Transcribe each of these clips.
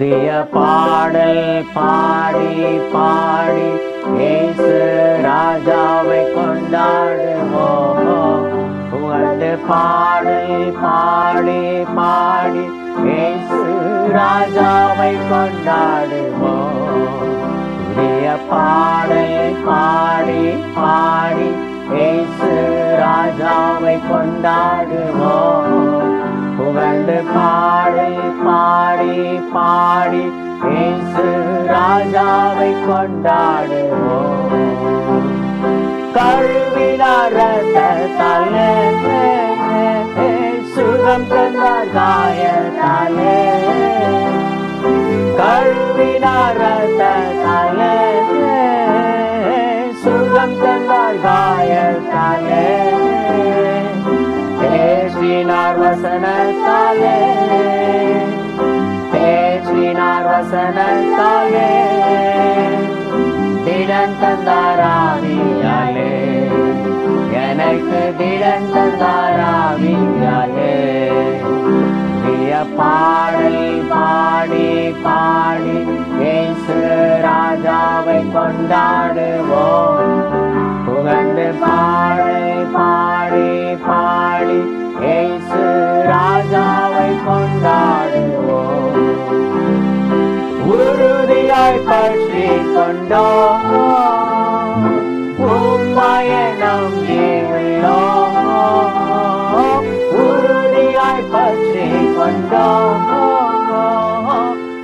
புதிய பாடல் பாடி பாடி ஏசு ராஜாவை கொண்டாடுவோம் புகழ்ந்து பாடல் பாடி பாடி ஏசு ராஜாவை கொண்டாடுவோம் புதிய பாடல் பாடி பாடி ஏசு ராஜாவை கொண்டாடுவோம் பாடி இயேசு ராஜாவை கொண்டாடுவோம். கழுவினார் ரத்தத்தாலே சுகம் தந்தார் காயத்தாலே கழுவினார் ரத்தத்தாலே சுகம் தந்தார் காயத்தாலே பேசினார் வசனத்தாலே. பேசினார் வசனத்தாலே திடன் தந்தாராவியாலே எனக்கு திடன் தந்தாராவியாலே புதிய பாடல் பாடி பாடி இயேசு ராஜாவை கொண்டாடுவோம் புகழ்ந்து பாடல் பற்றி கொண்டோம் உம்மாய நம்பியுள்ளோம் உறுதியாய் பற்றி கொண்டோம்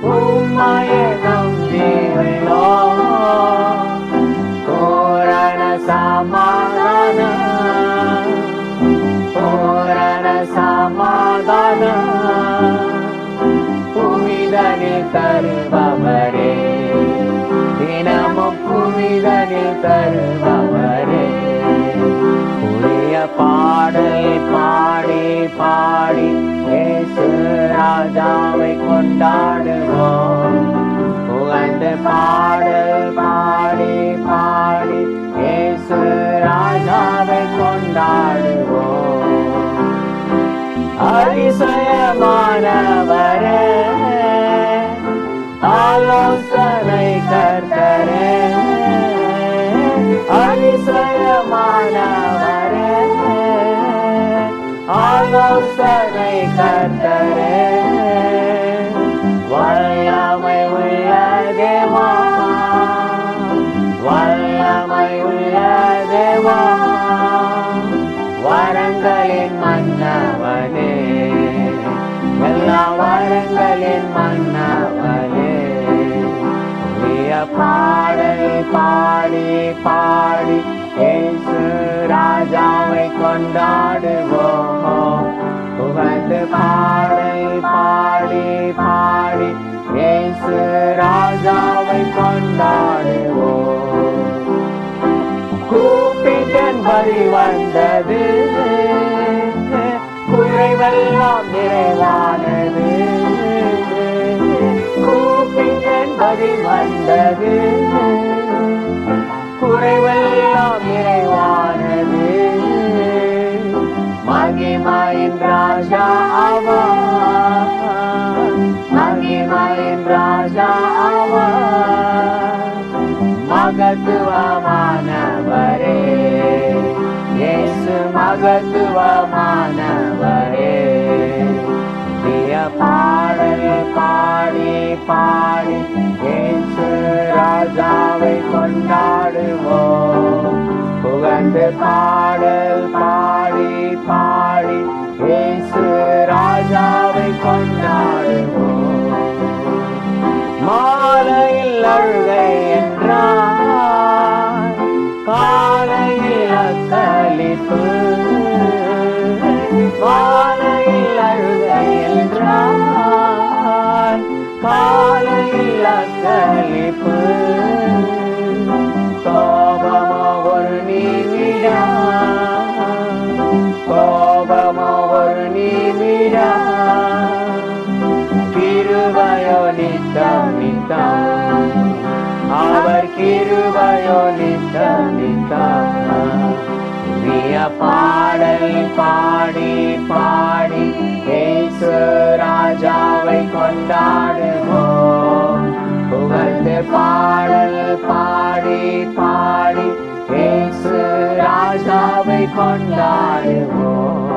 உம்மாய நம்பியுள்ளோம் பூரண சமாதான. பூரண சமாதான. புவிதனில் தருபவரே புனிதனில் தருபவரே. புதிய பாடல் பாடி பாடி இயேசு ராஜாவை கொண்டாடுவோம். புகழ்ந்த பாடல் பாடி பாடி ஏசு ராஜாவை கொண்டாடுவோம். அதிசயமான அதிசயமானவரே ஆலோசனை கர்த்தரே வல்லமை உள்ள தேவா வல்லமை உள்ள தேவா வரங்களின் மன்னவனே எல்லா வரங்களின் மன்னவனே பாடல் பாடி பாடி இயேசு ராஜாவை கொண்டாடுவோம்? புகழ்ந்து பாடல் பாடி பாடி இயேசு ராஜாவை கொண்டாடுவோம். கூப்பிட்டன் வரி வந்தது. குறைவெல்லாம் நிறைவானது. கூப்பிட்டன் வரி வந்தது. மகிமாயின் ராஜா அவா மகிமாயின் ராஜா அவா மகத்துவமானவரே இயேசு மகத்துவமானவரே புதிய பாடல் பாடி பாடி இயேசு ராஜாவை கொண்டாடுவோம் புகழ்ந்து பாடல் பாடி பாடி இயேசு ராஜாவை கொண்டாடுவோம். மாலையில் அழுகை என்றார். காலையில் அக்களிப்பு மாலையில் அழுகை என்றார். காலையில் நித்தம் நித்தம். அவர் கிருபையோ நித்தம் நித்தம். புதிய பாடல் பாடி பாடி இயேசு ராஜாவை கொண்டாடுவோம் பாடல் பாடி பாடி இயேசு ராஜாவை கொண்டாடுவோம்